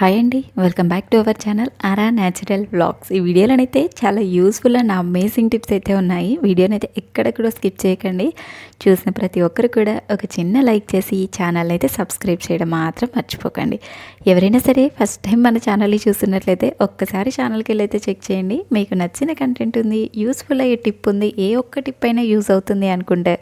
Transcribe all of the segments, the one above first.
Hi అండి welcome back to our channel Aura natural vlogs ఈ వీడియోలోనైతే చాలా యూస్ఫుల్ అండ్ అమేజింగ్ టిప్స్ అయితే ఉన్నాయి. వీడియోని అయితే ఎక్కడ కూడా స్కిప్ చేయకండి. చూసిన ప్రతి ఒక్కరు కూడా ఒక చిన్న లైక్ చేసి ఈ ఛానల్ అయితే సబ్స్క్రైబ్ చేయడం మాత్రం మర్చిపోకండి. ఎవరైనా సరే ఫస్ట్ టైం మన ఛానల్ని చూస్తున్నట్లయితే ఒక్కసారి ఛానల్కి వెళ్ళి అయితే చెక్ చేయండి. మీకు నచ్చిన కంటెంట్ ఉంది యూస్ఫుల్ అయ్యే టిప్ ఉంది ఏ ఒక్క టిప్ అయినా యూస్ అవుతుంది అనుకుంటే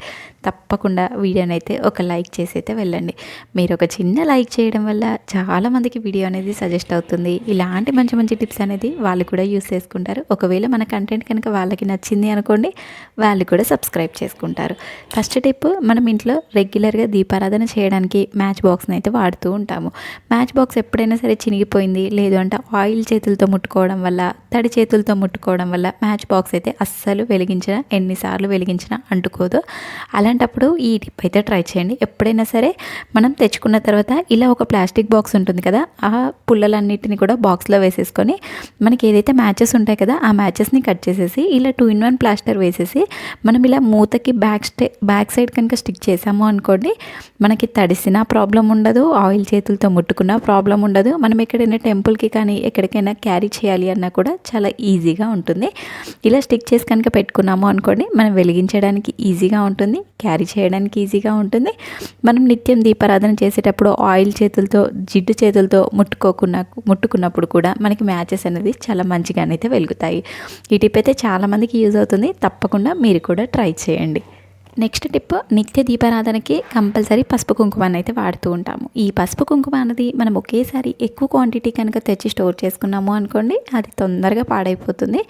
తప్పకుండా వీడియోని అయితే ఒక లైక్ చేసి అయితే వెళ్ళండి. మీరు ఒక చిన్న లైక్ చేయడం వల్ల చాలామందికి వీడియో అనేది సజెస్ట్ అవుతుంది. ఇలాంటి మంచి మంచి టిప్స్ అనేది వాళ్ళు కూడా యూస్ చేసుకుంటారు. ఒకవేళ మన కంటెంట్ కనుక వాళ్ళకి నచ్చింది అనుకోండి వాళ్ళు కూడా సబ్స్క్రైబ్ చేసుకుంటారు. ఫస్ట్ టిప్ మనం ఇంట్లో రెగ్యులర్గా దీపారాధన చేయడానికి మ్యాచ్ బాక్స్ని అయితే వాడుతూ ఉంటాము. మ్యాచ్ బాక్స్ ఎప్పుడైనా సరే చినిగిపోయింది లేదు అంటే ఆయిల్ చేతులతో ముట్టుకోవడం వల్ల తడి చేతులతో ముట్టుకోవడం వల్ల మ్యాచ్ బాక్స్ అయితే అస్సలు వెలిగించిన ఎన్నిసార్లు వెలిగించినా అంటుకోదు. అలాంటప్పుడు ఈ టిప్ అయితే ట్రై చేయండి. ఎప్పుడైనా సరే మనం తెచ్చుకున్న తర్వాత ఇలా ఒక ప్లాస్టిక్ బాక్స్ ఉంటుంది కదా ఆ పుల్లలన్నిటిని కూడా బాక్స్లో వేసేసుకొని మనకి ఏదైతే మ్యాచెస్ ఉంటాయి కదా ఆ మ్యాచెస్ని కట్ చేసేసి ఇలా టూ ఇన్ వన్ ప్లాస్టర్ వేసేసి మనం ఇలా మూతకి బ్యాక్ స్టే బ్యాక్ సైడ్ కనుక స్టిక్ చేసాము అనుకోండి మనకి తడిసిన ప్రాబ్లం ఉండదు ఆయిల్ చేతులతో ముట్టుకున్న ప్రాబ్లం ఉండదు. మనం ఎక్కడైనా టెంపుల్కి కానీ ఎక్కడికైనా క్యారీ చేయాలి అన్నా కూడా చాలా ఈజీగా ఉంటుంది. ఇలా స్టిక్ చేసి కనుక పెట్టుకున్నాము అనుకోండి మనం వెలిగించడానికి ఈజీగా ఉంటుంది క్యారీ చేయడానికి ఈజీగా ఉంటుంది. మనం నిత్యం దీపారాధన చేసేటప్పుడు ఆయిల్ చేతులతో జిడ్డు చేతులతో ముట్టుకో ముట్టుకోకున్నా ముట్టుకున్నప్పుడు కూడా మనకి మ్యాచెస్ అనేది చాలా మంచిగానైతే వెలుగుతాయి. ఈ టిప్ అయితే చాలామందికి యూజ్ అవుతుంది. తప్పకుండా మీరు కూడా ట్రై చేయండి. నెక్స్ట్ టిప్ నిత్య దీపారాధనకి కంపల్సరీ పసుపు కుంకుమాన్ని అయితే వాడుతూ ఉంటాము. ఈ పసుపు కుంకుమ అనేది మనం ఒకేసారి ఎక్కువ క్వాంటిటీ కనుక తెచ్చి స్టోర్ చేసుకున్నాము అనుకోండి అది తొందరగా పాడైపోతుంది.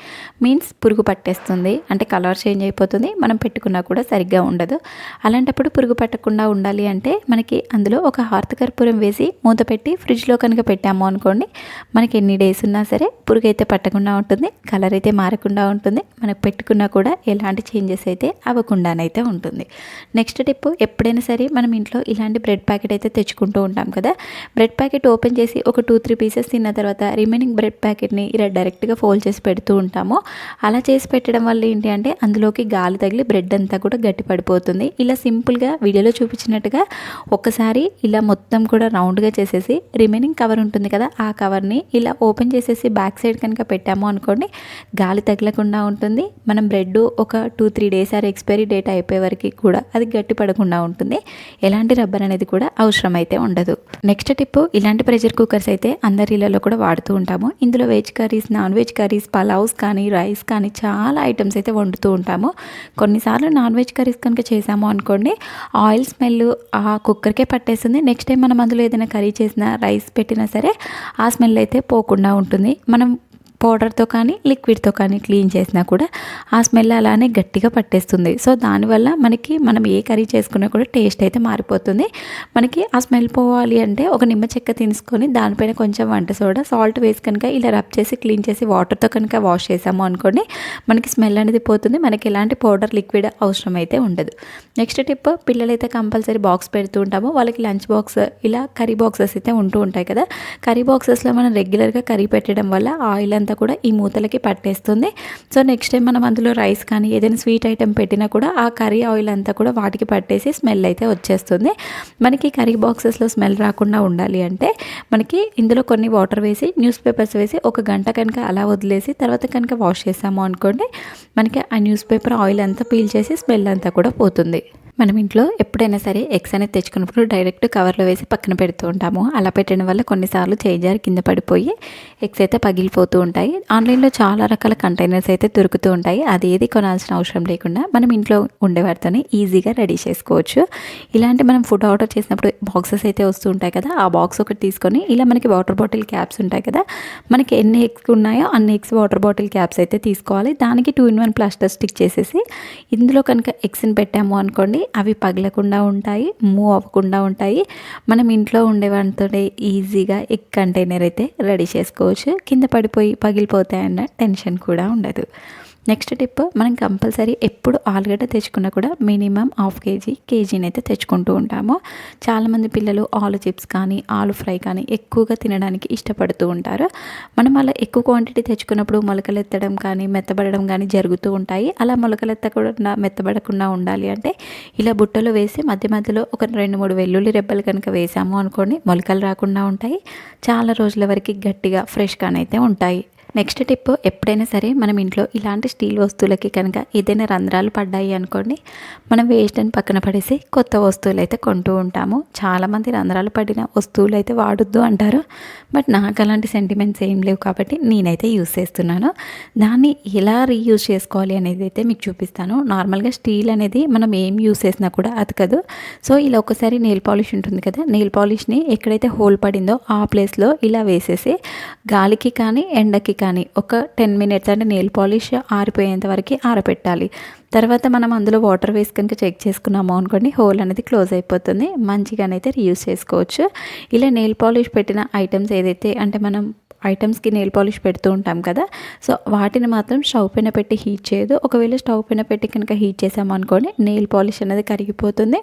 మీన్స్ పురుగు పట్టేస్తుంది. అంటే కలర్ చేంజ్ అయిపోతుంది. మనం పెట్టుకున్నా కూడా సరిగ్గా ఉండదు. అలాంటప్పుడు పురుగు పట్టకుండా ఉండాలి అంటే మనకి అందులో ఒక హార్తకర్పూరం వేసి మూత పెట్టి ఫ్రిడ్జ్లో కనుక పెట్టాము అనుకోండి మనకి ఎన్ని డేస్ ఉన్నా సరే పురుగు అయితే పట్టకుండా ఉంటుంది. కలర్ అయితే మారకుండా ఉంటుంది. మనకు పెట్టుకున్నా కూడా ఎలాంటి చేంజెస్ అయితే అవ్వకుండానైతే ఉంటుంది ఉంటుంది. నెక్స్ట్ టిప్ ఎప్పుడైనా సరే మనం ఇంట్లో ఇలాంటి బ్రెడ్ ప్యాకెట్ అయితే తెచ్చుకుంటూ ఉంటాం కదా. బ్రెడ్ ప్యాకెట్ ఓపెన్ చేసి ఒక టూ త్రీ పీసెస్ తిన్న తర్వాత రిమైనింగ్ బ్రెడ్ ప్యాకెట్ని ఇలా డైరెక్ట్గా ఫోల్డ్ చేసి పెడుతూ ఉంటాము. అలా చేసి పెట్టడం వల్ల ఏంటి అంటే అందులోకి గాలి తగిలి బ్రెడ్ అంతా కూడా గట్టి పడిపోతుంది. ఇలా సింపుల్గా వీడియోలో చూపించినట్టుగా ఒక్కసారి ఇలా మొత్తం కూడా రౌండ్గా చేసేసి రిమైనింగ్ కవర్ ఉంటుంది కదా ఆ కవర్ని ఇలా ఓపెన్ చేసేసి బ్యాక్ సైడ్ కనుక పెట్టాము అనుకోండి గాలి తగలకుండా ఉంటుంది. మనం బ్రెడ్ ఒక two three days or expiry date అయిపోయే వరకు కూడా అది గట్టి పడకుండా ఉంటుంది. ఎలాంటి రబ్బర్ అనేది కూడా అవసరం అయితే ఉండదు. నెక్స్ట్ టిప్ ఇలాంటి ప్రెషర్ కుక్కర్స్ అయితే అందరి ఇళ్ళలో కూడా వాడుతూ ఉంటాము. ఇందులో veg curries non veg curries pulaos కానీ రైస్ కానీ చాలా ఐటమ్స్ అయితే వండుతూ ఉంటాము. కొన్నిసార్లు నాన్ వెజ్ కర్రీస్ కనుక చేసాము అనుకోండి ఆయిల్ స్మెల్ ఆ కుక్కర్కే పట్టేస్తుంది. నెక్స్ట్ టైం మనం అందులో ఏదైనా కర్రీ చేసినా రైస్ పెట్టినా సరే ఆ స్మెల్ అయితే పోకుండా ఉంటుంది. మనం పౌడర్తో కానీ లిక్విడ్తో కానీ క్లీన్ చేసినా కూడా ఆ స్మెల్ అలానే గట్టిగా పట్టేస్తుంది. సో దానివల్ల మనకి మనం ఏ కర్రీ చేసుకున్నా కూడా టేస్ట్ అయితే మారిపోతుంది. మనకి ఆ స్మెల్ పోవాలి అంటే ఒక నిమ్మ చెక్క తీసుకొని దానిపైన కొంచెం వంట సోడా సాల్ట్ వేసి కనుక ఇలా రబ్ చేసి క్లీన్ చేసి వాటర్తో కనుక వాష్ చేసాము అనుకోండి మనకి స్మెల్ అనేది పోతుంది. మనకి ఎలాంటి పౌడర్ లిక్విడ్ అవసరం అయితే ఉండదు. నెక్స్ట్ టిప్ పిల్లలైతే కంపల్సరీ బాక్స్ పెడుతూ ఉంటాము. వాళ్ళకి లంచ్ బాక్స్ ఇలా కర్రీ బాక్సెస్ అయితే ఉంటూ ఉంటాయి కదా. కర్రీ బాక్సెస్లో మనం రెగ్యులర్గా కర్రీ పెట్టడం వల్ల ఆయిల్ అంతా అంతా కూడా ఈ మూతలకి పట్టేస్తుంది. సో నెక్స్ట్ టైం మనం అందులో రైస్ కానీ ఏదైనా స్వీట్ ఐటెం పెట్టినా కూడా ఆ కర్రీ ఆయిల్ అంతా కూడా వాటికి పట్టేసి స్మెల్ అయితే వచ్చేస్తుంది. మనకి కర్రీ బాక్సెస్లో స్మెల్ రాకుండా ఉండాలి అంటే మనకి ఇందులో కొన్ని వాటర్ వేసి న్యూస్ పేపర్స్ వేసి ఒక గంట కనుక అలా వదిలేసి తర్వాత కనుక వాష్ చేసాము అనుకోండి మనకి ఆ న్యూస్ పేపర్ ఆయిల్ అంతా పీల్ చేసి స్మెల్ అంతా కూడా పోతుంది. మనం ఇంట్లో ఎప్పుడైనా సరే ఎగ్స్ అనేది తెచ్చుకున్నప్పుడు డైరెక్ట్ కవర్లో వేసి పక్కన పెడుతూ ఉంటాము. అలా పెట్టడం వల్ల కొన్నిసార్లు చేజారి కింద పడిపోయి ఎగ్స్ అయితే పగిలిపోతూ ఉంటాయి. ఆన్లైన్లో చాలా రకాల కంటైనర్స్ అయితే దొరుకుతూ ఉంటాయి. అది ఏది కొనాల్సిన అవసరం లేకుండా మనం ఇంట్లో ఉండేవారితోనే ఈజీగా రెడీ చేసుకోవచ్చు. ఇలాంటి మనం ఫుడ్ ఆర్డర్ చేసినప్పుడు బాక్సెస్ అయితే వస్తూ ఉంటాయి కదా ఆ బాక్స్ ఒకటి తీసుకొని ఇలా మనకి వాటర్ బాటిల్ క్యాప్స్ ఉంటాయి కదా మనకి ఎన్ని ఎగ్స్ ఉన్నాయో అన్ని ఎగ్స్ వాటర్ బాటిల్ క్యాప్స్ అయితే తీసుకోవాలి. దానికి two in one plaster stick చేసేసి ఇందులో కనుక ఎగ్స్ని పెట్టాము అనుకోండి అవి పగలకుండా ఉంటాయి మూవ్ అవ్వకుండా ఉంటాయి. మనం ఇంట్లో ఉండేవాటితోనే ఈజీగా ఎగ్ కంటైనర్ అయితే రెడీ చేసుకోవచ్చు. కింద పడిపోయి పగిలిపోతాయన్న టెన్షన్ కూడా ఉండదు. నెక్స్ట్ టిప్ మనం కంపల్సరీ ఎప్పుడు ఆలుగడ్డ తెచ్చుకున్నా కూడా మినిమం హాఫ్ కేజీ కేజీని అయితే తెచ్చుకుంటూ ఉంటాము. చాలామంది పిల్లలు ఆలు చిప్స్ కానీ ఆలు ఫ్రై కానీ ఎక్కువగా తినడానికి ఇష్టపడుతూ ఉంటారు. మనం అలా ఎక్కువ క్వాంటిటీ తెచ్చుకున్నప్పుడు మొలకలు ఎత్తడం కానీ మెత్తబడడం కానీ జరుగుతూ ఉంటాయి. అలా మొలకలు ఎత్తకుండా మెత్తబడకుండా ఉండాలి అంటే ఇలా బుట్టలో వేసి మధ్య మధ్యలో ఒక రెండు మూడు వెల్లుల్లి రెబ్బలు కనుక వేసాము అనుకోండి మొలకలు రాకుండా ఉంటాయి. చాలా రోజుల వరకు గట్టిగా ఫ్రెష్గానైతే ఉంటాయి. నెక్స్ట్ టిప్ ఎప్పుడైనా సరే మనం ఇంట్లో ఇలాంటి స్టీల్ వస్తువులకి కనుక ఏదైనా రంధ్రాలు పడ్డాయి అనుకోండి మనం వేస్ట్ అని పక్కన పడేసి కొత్త వస్తువులు అయితే కొంటూ ఉంటాము. చాలామంది రంధ్రాలు పడిన వస్తువులు అయితే వాడొద్దు అంటారు. బట్ నాకు అలాంటి సెంటిమెంట్స్ ఏం లేవు కాబట్టి నేనైతే యూస్ చేస్తున్నాను. దాన్ని ఎలా రీయూజ్ చేసుకోవాలి అనేది అయితే మీకు చూపిస్తాను. నార్మల్గా స్టీల్ అనేది మనం ఏం యూస్ చేసినా కూడా అతకదు సో ఇలా ఒకసారి నెయిల్ పాలిష్ ఉంటుంది కదా నెయిల్ పాలిష్ని ఎక్కడైతే హోల్ పడిందో ఆ ప్లేస్లో ఇలా వేసేసి గాలికి కానీ ఎండకి కానీ ఒక టెన్ మినిట్స్ అంటే నెయిల్ పాలిష్ ఆరిపోయేంత వరకు ఆరబెట్టాలి తర్వాత మనం అందులో వాటర్ వేసి కనుక చెక్ చేసుకున్నాము అనుకోండి హోల్ అనేది క్లోజ్ అయిపోతుంది. మంచిగానైతే రీయూస్ చేసుకోవచ్చు. ఇలా నెయిల్ పాలిష్ పెట్టిన ఐటమ్స్ ఏదైతే అంటే మనం ఐటమ్స్కి నెయిల్ పాలిష్ పెడుతూ ఉంటాం కదా సో వాటిని మాత్రం స్టవ్ పైన పెట్టి హీట్ చేయదు ఒకవేళ స్టవ్ పైన పెట్టి కనుక హీట్ చేసామనుకోండి నెయిల్ పాలిష్ అనేది కరిగిపోతుంది.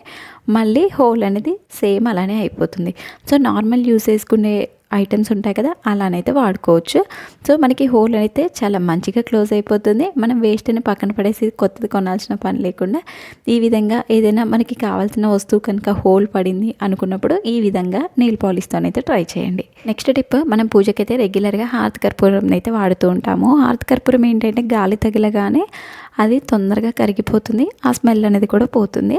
మళ్ళీ హోల్ అనేది సేమ్ అలానే అయిపోతుంది. సో నార్మల్ యూస్ చేసుకునే ఐటమ్స్ ఉంటాయి కదా అలానైతే వాడుకోవచ్చు. సో మనకి హోల్ అయితే చాలా మంచిగా క్లోజ్ అయిపోతుంది. మనం వేస్ట్ని పక్కన పడేసి కొత్తది కొనాల్సిన పని లేకుండా ఈ విధంగా ఏదైనా మనకి కావాల్సిన వస్తువు కనుక హోల్ పడింది అనుకున్నప్పుడు ఈ విధంగా నెయిల్ పాలిష్తోనైతే ట్రై చేయండి. నెక్స్ట్ టిప్ మనం పూజకైతే రెగ్యులర్గా హార్త్ కర్పూరం అయితే వాడుతూ ఉంటాము. హార్త్ కర్పూరం ఏంటంటే గాలి తగిలగానే అది తొందరగా కరిగిపోతుంది. ఆ స్మెల్ అనేది కూడా పోతుంది.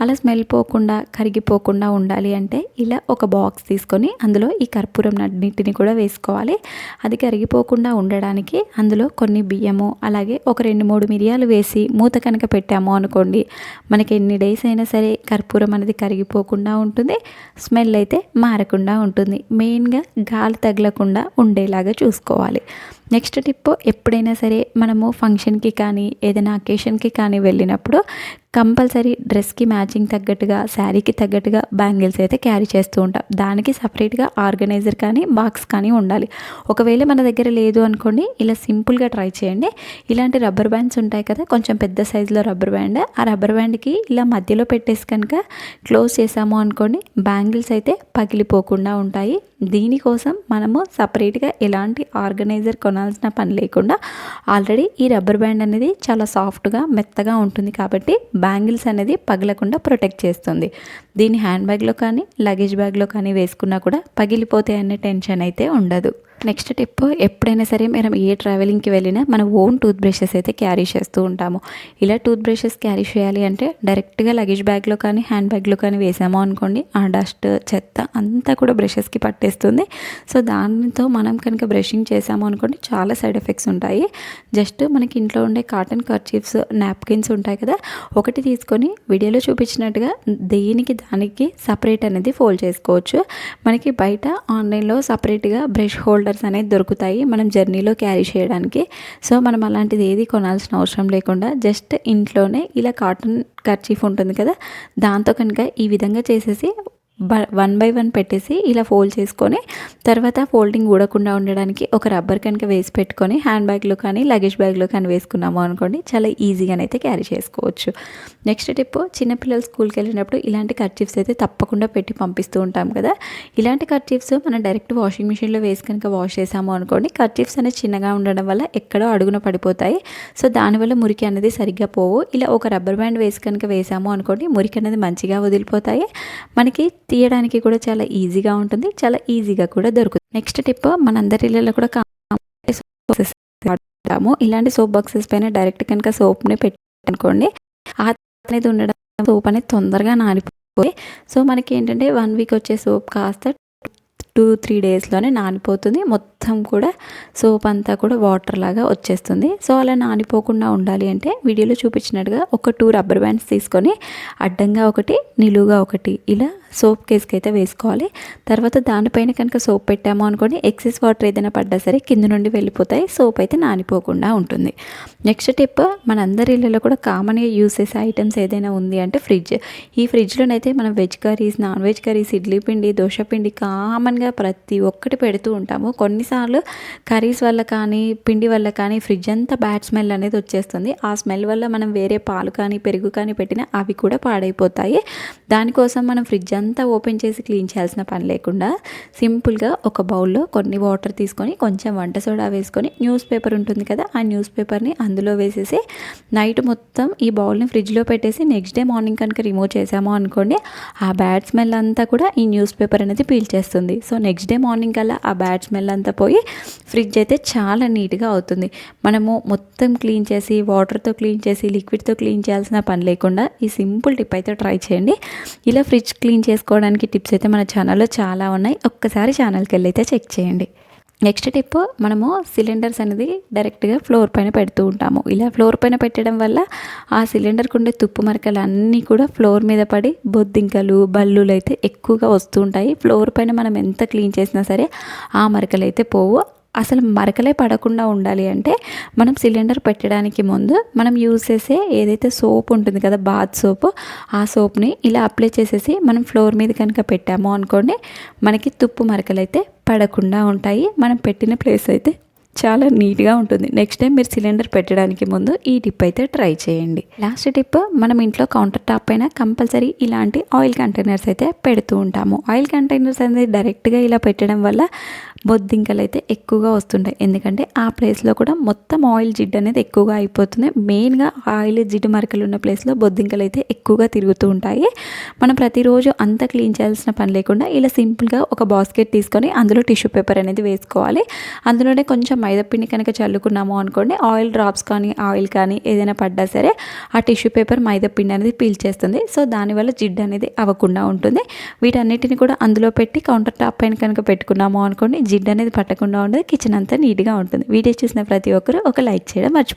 అలా స్మెల్ పోకుండా కరిగిపోకుండా ఉండాలి అంటే ఇలా ఒక బాక్స్ తీసుకొని అందులో ఈ కర్పూరం అన్నింటిని కూడా వేసుకోవాలి. అది కరిగిపోకుండా ఉండడానికి అందులో కొన్ని బియ్యము అలాగే ఒక రెండు మూడు మిరియాలు వేసి మూత కనుక పెట్టాము అనుకోండి మనకి ఎన్ని డేస్ అయినా సరే కర్పూరం అనేది కరిగిపోకుండా ఉంటుంది. స్మెల్ అయితే మారకుండా ఉంటుంది. మెయిన్గా గాలి తగలకుండా ఉండేలాగా చూసుకోవాలి. నెక్స్ట్ టిప్ ఎప్పుడైనా సరే మనము ఫంక్షన్కి కానీ ఏదైనా అకేషన్కి కానీ వెళ్ళినప్పుడు కంపల్సరీ డ్రెస్కి మ్యాచింగ్ తగ్గట్టుగా శారీకి తగ్గట్టుగా బ్యాంగిల్స్ అయితే క్యారీ చేస్తూ ఉంటాం. దానికి సపరేట్గా ఆర్గనైజర్ కానీ బాక్స్ కానీ ఉండాలి. ఒకవేళ మన దగ్గర లేదు అనుకోండి ఇలా సింపుల్గా ట్రై చేయండి. ఇలాంటి రబ్బర్ బ్యాండ్స్ ఉంటాయి కదా కొంచెం పెద్ద సైజులో రబ్బర్ బ్యాండ్. ఆ రబ్బర్ బ్యాండ్కి ఇలా మధ్యలో పెట్టేసి కనుక క్లోజ్ చేసాము అనుకోండి బ్యాంగిల్స్ అయితే పగిలిపోకుండా ఉంటాయి. దీనికోసం మనము సపరేట్గా ఎలాంటి ఆర్గనైజర్ కొనాల్సిన పని లేకుండా ఆల్రెడీ ఈ రబ్బర్ బ్యాండ్ అనేది చాలా సాఫ్ట్గా మెత్తగా ఉంటుంది కాబట్టి బ్యాంగిల్స్ అనేది పగలకుండా ప్రొటెక్ట్ చేస్తుంది. దీన్ని హ్యాండ్ బ్యాగ్లో కానీ లగేజ్ బ్యాగ్లో కానీ వేసుకున్నా కూడా పగిలిపోతాయనే అనే టెన్షన్ అయితే ఉండదు. నెక్స్ట్ టిప్ ఎప్పుడైనా సరే మనం ఏ ట్రావెలింగ్కి వెళ్ళినా మన ఓన్ టూత్ బ్రషెస్ అయితే క్యారీ చేస్తూ ఉంటాము. ఇలా టూత్ బ్రషెస్ క్యారీ చేయాలి అంటే డైరెక్ట్గా లగేజ్ బ్యాగ్లో కానీ హ్యాండ్ బ్యాగ్లో కానీ వేసాము అనుకోండి ఆ డస్ట్ చెత్త అంతా కూడా బ్రషెస్కి పట్టేస్తుంది. సో దానితో మనం కనుక బ్రషింగ్ చేసాము అనుకోండి చాలా సైడ్ ఎఫెక్ట్స్ ఉంటాయి. జస్ట్ మనకి ఇంట్లో ఉండే కాటన్ కర్చీఫ్స్ నాప్కిన్స్ ఉంటాయి కదా ఒకటి తీసుకొని వీడియోలో చూపించినట్టుగా దేనికి దానికి సపరేట్ అనేది ఫోల్డ్ చేసుకోవచ్చు. మనకి బయట ఆన్లైన్లో సపరేట్గా బ్రష్ హోల్డ్ హోల్డర్స్ అనేది దొరుకుతాయి మనం జర్నీలో క్యారీ చేయడానికి. సో మనం అలాంటిది ఏది కొనాల్సిన అవసరం లేకుండా జస్ట్ ఇంట్లోనే ఇలా కాటన్ కర్చీఫ్ ఉంటుంది కదా దాంతో కనుక ఈ విధంగా చేసేసి వన్ బై వన్ పెట్టేసి ఇలా ఫోల్డ్ చేసుకొని తర్వాత ఫోల్డింగ్ ఊడకుండా ఉండడానికి ఒక రబ్బర్ కనుక వేసి పెట్టుకొని హ్యాండ్ బ్యాగ్లో కానీ లగేజ్ బ్యాగ్లో కానీ వేసుకున్నాము అనుకోండి చాలా ఈజీగానైతే క్యారీ చేసుకోవచ్చు. నెక్స్ట్ టిప్ చిన్నపిల్లలు స్కూల్కి వెళ్ళినప్పుడు ఇలాంటి కర్చీఫ్స్ అయితే తప్పకుండా పెట్టి పంపిస్తూ ఉంటాం కదా. ఇలాంటి కర్చీఫ్స్ మనం డైరెక్ట్ వాషింగ్ మిషన్లో వేసి కనుక వాష్ చేసాము అనుకోండి కర్చీఫ్స్ అనేది చిన్నగా ఉండడం వల్ల ఎక్కడో అడుగున పడిపోతాయి. సో దానివల్ల మురికి అనేది సరిగ్గా పోవు. ఇలా ఒక రబ్బర్ బ్యాండ్ వేసి కనుక వేసాము అనుకోండి మురికి అనేది మంచిగా వదిలిపోతాయి. మనకి తీయడానికి కూడా చాలా ఈజీగా ఉంటుంది చాలా ఈజీగా కూడా దొరుకుతుంది. నెక్స్ట్ టిప్ మనందరి ఇళ్ళలో కూడా వాడతాము ఇలాంటి సోప్ బాక్సెస్ పైన డైరెక్ట్ కనుక సోప్ని పెట్టుకోండి ఆ అనేది ఉండడం సోప్ అనేది తొందరగా నానిపోయి సో మనకి ఏంటంటే వన్ వీక్ వచ్చే సోప్ కాస్త టూ త్రీ డేస్లోనే నానిపోతుంది. మొత్తం కూడా సోప్ అంతా కూడా వాటర్ లాగా వచ్చేస్తుంది. సో అలా నానిపోకుండా ఉండాలి అంటే వీడియోలో చూపించినట్టుగా ఒక టూ రబ్బర్ బ్యాండ్స్ తీసుకొని అడ్డంగా ఒకటి నిలువుగా ఒకటి ఇలా సోప్ కేస్కి అయితే వేసుకోవాలి. తర్వాత దానిపైన కనుక సోప్ పెట్టాము అనుకోండి ఎక్సెస్ వాటర్ ఏదైనా పడ్డా సరే కింద నుండి వెళ్ళిపోతాయి. సోప్ అయితే నానిపోకుండా ఉంటుంది. నెక్స్ట్ టిప్ మనందరి ఇళ్ళలో కూడా కామన్గా యూస్ చేసే ఐటమ్స్ ఏదైనా ఉంది అంటే ఫ్రిడ్జ్ ఈ ఫ్రిడ్జ్లోనైతే మనం veg curries non veg curries idli పిండి దోశ పిండి కామన్గా ప్రతి ఒక్కటి పెడుతూ ఉంటాము. కొన్నిసార్లు కర్రీస్ వల్ల కానీ పిండి వల్ల కానీ ఫ్రిడ్జ్ అంతా బ్యాడ్ స్మెల్ అనేది వచ్చేస్తుంది. ఆ స్మెల్ వల్ల మనం వేరే పాలు కానీ పెరుగు కానీ పెట్టినా అవి కూడా పాడైపోతాయి. దానికోసం మనం ఫ్రిడ్జ్ అంతా ఓపెన్ చేసి క్లీన్ చేయాల్సిన పని లేకుండా సింపుల్గా ఒక బౌల్లో కొన్ని వాటర్ తీసుకొని కొంచెం వంట సోడా వేసుకొని న్యూస్ పేపర్ ఉంటుంది కదా ఆ న్యూస్ పేపర్ని అందులో వేసేసి నైట్ మొత్తం ఈ బౌల్ని ఫ్రిడ్జ్లో పెట్టేసి నెక్స్ట్ డే మార్నింగ్ కనుక రిమూవ్ చేసామో అనుకోండి ఆ బ్యాడ్ స్మెల్ అంతా కూడా ఈ న్యూస్ పేపర్ అనేది పీల్చేస్తుంది సో నెక్స్ట్ డే మార్నింగ్ కల్లా ఆ బ్యాడ్ స్మెల్ అంతా పోయి ఫ్రిడ్జ్ అయితే చాలా నీట్గా అవుతుంది. మనము మొత్తం క్లీన్ చేసి వాటర్తో క్లీన్ చేసి లిక్విడ్తో క్లీన్ చేయాల్సిన పని లేకుండా ఈ సింపుల్ టిప్ అయితే ట్రై చేయండి. ఇలా ఫ్రిడ్జ్ క్లీన్ చేసుకోవడానికి టిప్స్ అయితే మన ఛానల్లో చాలా ఉన్నాయి. ఒక్కసారి ఛానల్కి వెళ్ళి అయితే చెక్ చేయండి. నెక్స్ట్ టిప్ మనము సిలిండర్స్ అనేది డైరెక్ట్గా ఫ్లోర్ పైన పెడుతూ ఉంటాము. ఇలా ఫ్లోర్ పైన పెట్టడం వల్ల ఆ సిలిండర్కి ఉండే తుప్పు మరకలు అన్నీ కూడా ఫ్లోర్ మీద పడి బొద్దింకలు బల్లులు అయితే ఎక్కువగా వస్తూ ఉంటాయి. ఫ్లోర్ పైన మనం ఎంత క్లీన్ చేసినా సరే ఆ మరకలు అయితే పోవు. అసలు మరకలే పడకుండా ఉండాలి అంటే మనం సిలిండర్ పెట్టడానికి ముందు మనం యూజ్ చేసే ఏదైతే సోప్ ఉంటుంది కదా బాత్ సోప్ ఆ సోప్ని ఇలా అప్లై చేసేసి మనం ఫ్లోర్ మీద కనుక పెట్టాము అనుకోండి మనకి తుప్పు మరకలు అయితే పడకుండా ఉంటాయి. మనం పెట్టిన ప్లేస్ అయితే చాలా నీట్గా ఉంటుంది. నెక్స్ట్ టైం మీరు సిలిండర్ పెట్టడానికి ముందు ఈ టిప్ అయితే ట్రై చేయండి. లాస్ట్ టిప్ మనం ఇంట్లో కౌంటర్ టాప్ పైన కంపల్సరీ ఇలాంటి ఆయిల్ కంటైనర్స్ అయితే పెడుతూ ఉంటాము. ఆయిల్ కంటైనర్స్ అనేది డైరెక్ట్గా ఇలా పెట్టడం వల్ల బొద్దింకలు అయితే ఎక్కువగా వస్తుంటాయి. ఎందుకంటే ఆ ప్లేస్లో కూడా మొత్తం ఆయిల్ జిడ్డు అనేది ఎక్కువగా అయిపోతుంది. మెయిన్గా ఆయిల్ జిడ్డు మరకలు ఉన్న ప్లేస్లో బొద్దింకలు అయితే ఎక్కువగా తిరుగుతూ ఉంటాయి. మనం ప్రతిరోజు అంతా క్లీన్ చేయాల్సిన పని లేకుండా ఇలా సింపుల్గా ఒక బాస్కెట్ తీసుకొని అందులో టిష్యూ పేపర్ అనేది వేసుకోవాలి. అందులోనే కొంచెం మైదాపిండి కనుక చల్లుకున్నాము అనుకోండి ఆయిల్ డ్రాప్స్ కానీ ఆయిల్ కానీ ఏదైనా పడ్డా సరే ఆ టిష్యూ పేపర్ మైదాపిండి అనేది పీల్చేస్తుంది సో దానివల్ల జిడ్డు అనేది అవ్వకుండా ఉంటుంది. వీటన్నిటిని కూడా అందులో పెట్టి కౌంటర్ టాప్ పైన కనుక పెట్టుకున్నాము అనుకోండి జిడ్డు అనేది పట్టకుండా ఉండదు కిచెన్ అంతా నీట్గా ఉంటుంది. వీడియో చూసిన ప్రతి ఒక్కరూ ఒక లైక్ చేయడం మర్చిపో